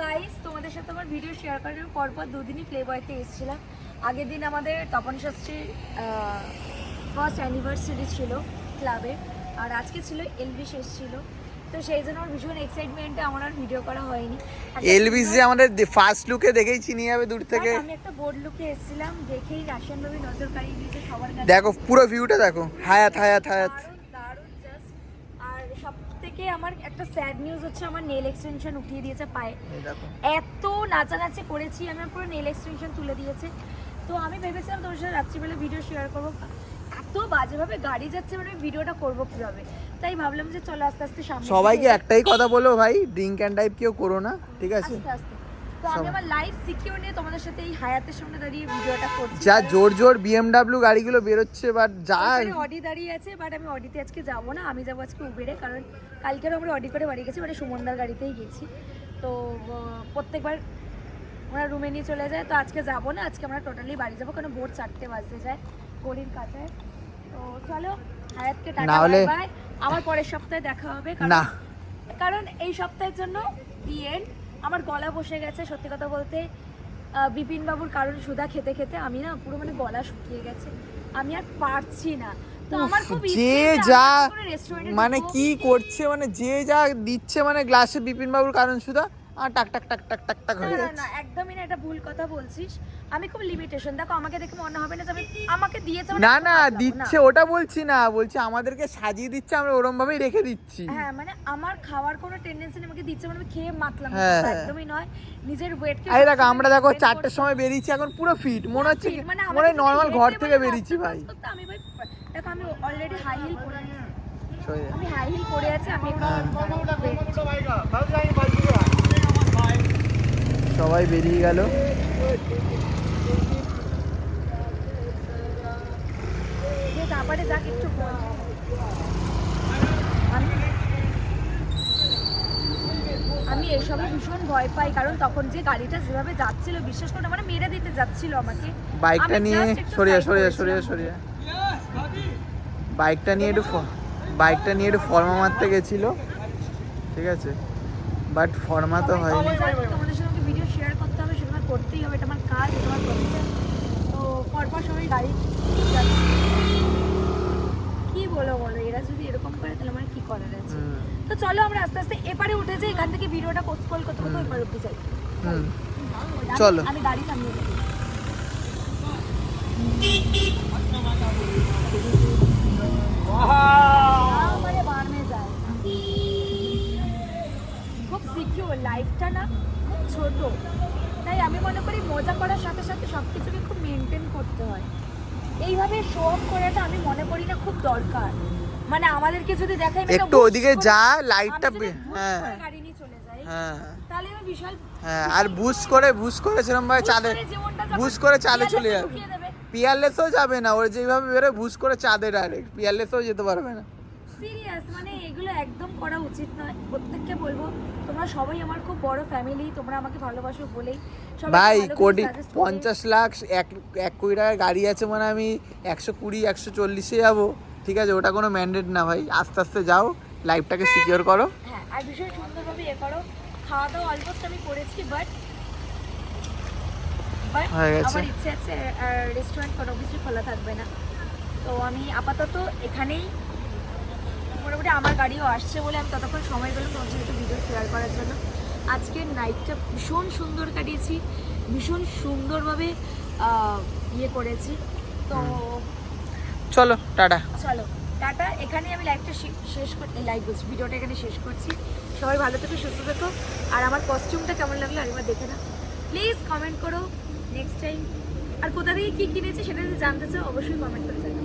Guys তোমাদের সাথে আমার ভিডিও শেয়ার করার পর পর দুদিনই প্লে বয়তে এসেছিলাম। আগের দিন আমাদের তপন শাস্ত্রীর ফার্স্ট অ্যানিভার্সারি ছিল ক্লাবে আর আজকে ছিল এলবিস এসেছিল। তো সেই জন্য আমার ভীষণ এক্সাইটমেন্টে আমার আর ভিডিও করা হয়নি। এলভিস যে আমাদের ফার্স্ট লুকে দেখেই চিনি যাবে দূর থেকে। আমি একটা বোর্ড লুকে এসেছিলাম দেখেই রাশিয়ান ভাবে নজর কাড়িয়ে দিয়েছে সবার কাছে দেখো পুরো ভিউটা দেখো। হায়াত হায়াত হায়াত দারুণ দারুণ জাস্ট আর সব থেকে আমার একটা স্যাড নিউজ হচ্ছে আমার নেল এক্সটেনশন উঠিয়ে দিয়েছে পায়ে। এত নাচানাচি করেছি আমি আমার পুরো নেল এক্সটেনশন তুলে দিয়েছে। তো আমি ভেবেছিলাম তোর সাথে রাত্রিবেলা ভিডিও শেয়ার করব। এত বাজেভাবে গাড়ি যাচ্ছে মানে আমি ভিডিওটা করব কীভাবে? তাই ভাবলাম যে চলো আস্তে আস্তে সামনে সবাইকে একটাই কথা বলো ভাই ড্রিঙ্ক অ্যান্ড ড্রাইভ কেউ করো না ঠিক আছে? আস্তে আস্তে। তো আমি আমার লাইফ সিকিউর নিয়ে তোমাদের সাথে এই হায়াতের সামনে দাঁড়িয়ে ভিডিওটা করছি। যা জোর জোর বিএমডাব্লিউ গাড়িগুলো বেরোচ্ছে বাট যা অডি দাঁড়িয়ে আছে বাট আমি অডিতে আজকে যাব না আমি যাব আজকে উবেরে কারণ কালকেরও আমরা অডি করে বাড়ি গেছি মানে সুমনদার গাড়িতেই গেছি। তো প্রত্যেকবার ওরা রুমে নিয়ে চলে যায় তো আজকে যাব না আজকে আমরা টোটালি বাড়ি যাব কারণ ভোর চারটে বাজতে যায় কাটায় তো চলো হায়াতকে টাটা বাই বাই আবার পরের সপ্তাহে দেখা হবে কারণ- কারণ এই সপ্তাহের জন্য দি এন্ড আমার গলা বসে গেছে সত্যি কথা বলতে। বিপিনবাবুর বিপিন বাবুর কারণ সুধা খেতে খেতে আমি না পুরো মানে গলা শুকিয়ে গেছে। আমি আর পারছি না। তো আমার খুব ইচ্ছে যে যে মানে। কি করছে মানে যে যা দিচ্ছে মানে গ্লাসে বিপিন বাবুর কারণ সুদা আর টাক টাক টাক টাক টাক টাক না হয়ে না যাচ্ছে না একদমই না এটা ভুল কথা বলছিস আমি খুব লিমিটেশন দেখো আমাকে দেখে মনে হবে না যে আমি আমাকে দিয়েছে মানে না না দিচ্ছে ওটা বলছি না বলছি আমাদেরকে সাজিয়ে দিচ্ছে আমরা ওরম ভাবেই রেখে দিচ্ছি হ্যাঁ মানে আমার খাওয়ার কোনো টেন্ডেন্সি নেই আমাকে দিচ্ছে মানে আমি খেয়ে মাতলাম হ্যাঁ। একদমই নয় নিজের ওয়েটকে এই দেখো আমরা দেখো চারটের সময় বেরিয়েছি এখন পুরো ফিট মনে হচ্ছে কি- মানে মনে হয় নর্মাল ঘর থেকে বেরিয়েছি ভাই আমি ভাই দেখো আমি অলরেডি হাই হিল পরে। আমি হাই হিল পরে আছি আমি একটু সবাই বেরিয়ে গেল। তারপরে যাক একটু আমি- এসবে ভীষণ ভয় পাই কারণ তখন যে গাড়িটা যেভাবে যাচ্ছিল বিশ্বাস করে মানে মেরে দিতে যাচ্ছিল আমাকে। বাইকটা নিয়ে সরিয়ে সরিয়ে সরিয়ে সরিয়ে। বাইকটা নিয়ে একটু বাইকটা নিয়ে একটু ফর্মা মারতে গেছিল। ঠিক আছে? বাট ফর্মা তো হয় সবাই জানে তোমাদের সঙ্গে ভিডিও শেয়ার করতে হবে সেগুলো করতেই হবে এটা আমার কাজ এটা আমার প্রফেশন। তো পরপর সবাই গাড়ি। কি বলো বলো এরা যদি এরকম করে তাহলে আমার কি করার আছে? তো চলো আমরা আস্তে আস্তে এপারে উঠে যাই এখান থেকে ভিডিওটা স্ক্রল করতে করতে এপারে উঠে যাই। চলো। আমি গাড়ি থামিয়ে মজা করার সাথে সাথে সব কিছুকে খুব মেনটেন করতে হয়। এইভাবে শো অফ করাটা আমি মনে করি না খুব দরকার। মানে আমাদেরকে যদি দেখাই একটু হুশ ওদিকে যা লাইটটা হ্যাঁ। গাড়ি নিয়ে চলে যাই হ্যাঁ। তাহলে আমি বিশাল হ্যাঁ আর বুস করে বুস করে সেরকম ভাবে করে বুস করে চাঁদে চলে যাবে। পিয়ারলেসও যাবে না ওর যেভাবে বেরোয় বুস করে চাঁদে ডাইরেক্ট পিয়ারলেসও যেতে পারবে না। সিরিয়াস মানে এগুলো একদম করা উচিত নয়। প্রত্যেককে বলব তোমরা সবাই আমার খুব বড় ফ্যামিলি তোমরা আমাকে ভালোবাসো বলেই। ভাই কোটি পঞ্চাশ লাখ এক এক কোটি টাকার গাড়ি আছে মানে আমি একশো কুড়ি একশো চল্লিশে যাব। ঠিক আছে ওটা কোনো ম্যান্ডেট না ভাই। আস্তে আস্তে যাও লাইফটাকে সিকিওর করো। হ্যাঁ আর ভীষণ সুন্দরভাবে এ করো। খাওয়া দাওয়া অলমোস্ট আমি করেছি বাট হয়ে। আমার ইচ্ছে আছে রেস্টুরেন্ট কোনো কিছু খোলা থাকবে না। তো আমি আপাতত এখানেই মোটামুটি আমার গাড়িও আসছে বলে আমি ততক্ষণ সময় পেলাম তোমার সাথে ভিডিও শেয়ার করার জন্য। আজকের নাইটটা ভীষণ সুন্দর কাটিয়েছি ভীষণ সুন্দরভাবে ইয়ে করেছি। তো চলো টাটা। চলো টাটা। এখানে আমি লাইভটা শেষ করতে লাইভ বলছি ভিডিওটা এখানে শেষ করছি। সবাই ভালো থেকো সুস্থ থেকো। আর আমার কস্টিউমটা কেমন লাগল আরেকবার দেখে না প্লিজ কমেন্ট করো নেক্সট টাইম আর কোথা থেকে কী কিনেছি সেটা যদি জানতে চাও অবশ্যই কমেন্ট করে জানাও।